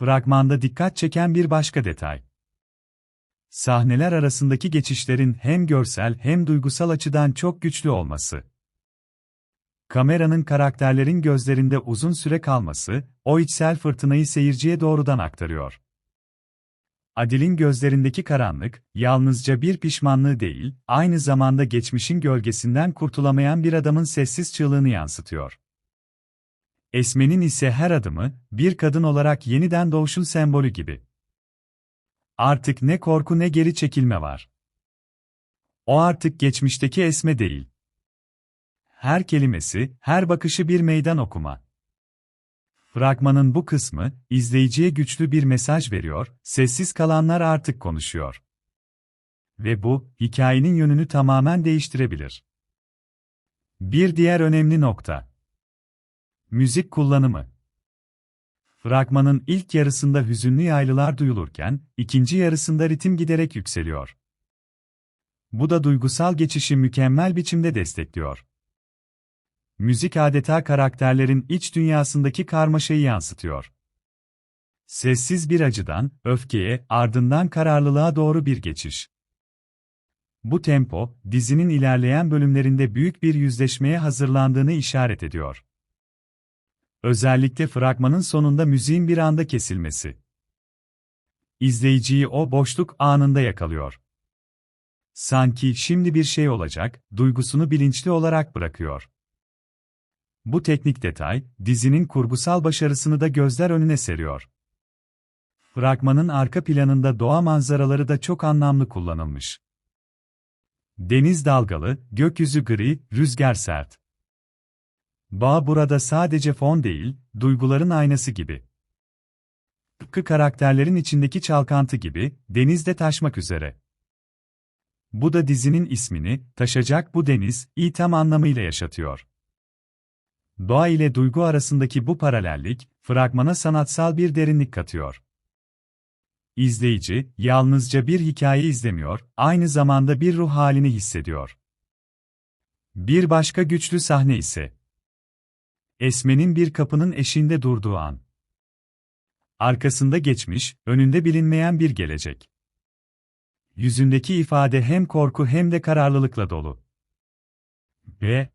Fragmanda dikkat çeken bir başka detay. Sahneler arasındaki geçişlerin hem görsel hem duygusal açıdan çok güçlü olması. Kameranın karakterlerin gözlerinde uzun süre kalması, o içsel fırtınayı seyirciye doğrudan aktarıyor. Adil'in gözlerindeki karanlık, yalnızca bir pişmanlığı değil, aynı zamanda geçmişin gölgesinden kurtulamayan bir adamın sessiz çığlığını yansıtıyor. Esme'nin ise her adımı, bir kadın olarak yeniden doğuşun sembolü gibi. Artık ne korku ne geri çekilme var. O artık geçmişteki Esme değil. Her kelimesi, her bakışı bir meydan okuma. Fragmanın bu kısmı, izleyiciye güçlü bir mesaj veriyor, sessiz kalanlar artık konuşuyor. Ve bu, hikayenin yönünü tamamen değiştirebilir. Bir diğer önemli nokta. Müzik kullanımı. Fragmanın ilk yarısında hüzünlü yaylılar duyulurken, ikinci yarısında ritim giderek yükseliyor. Bu da duygusal geçişi mükemmel biçimde destekliyor. Müzik adeta karakterlerin iç dünyasındaki karmaşayı yansıtıyor. Sessiz bir acıdan, öfkeye, ardından kararlılığa doğru bir geçiş. Bu tempo, dizinin ilerleyen bölümlerinde büyük bir yüzleşmeye hazırlandığını işaret ediyor. Özellikle fragmanın sonunda müziğin bir anda kesilmesi. İzleyiciyi o boşluk anında yakalıyor. Sanki şimdi bir şey olacak, duygusunu bilinçli olarak bırakıyor. Bu teknik detay, dizinin kurgusal başarısını da gözler önüne seriyor. Fragmanın arka planında doğa manzaraları da çok anlamlı kullanılmış. Deniz dalgalı, gökyüzü gri, rüzgar sert. Bağ burada sadece fon değil, duyguların aynası gibi. Tıpkı karakterlerin içindeki çalkantı gibi, denizde taşmak üzere. Bu da dizinin ismini, taşacak bu deniz, iyi tam anlamıyla yaşatıyor. Doğa ile duygu arasındaki bu paralellik, fragmana sanatsal bir derinlik katıyor. İzleyici, yalnızca bir hikaye izlemiyor, aynı zamanda bir ruh halini hissediyor. Bir başka güçlü sahne ise Esme'nin bir kapının eşiğinde durduğu an. Arkasında geçmiş, önünde bilinmeyen bir gelecek. Yüzündeki ifade hem korku hem de kararlılıkla dolu. Ve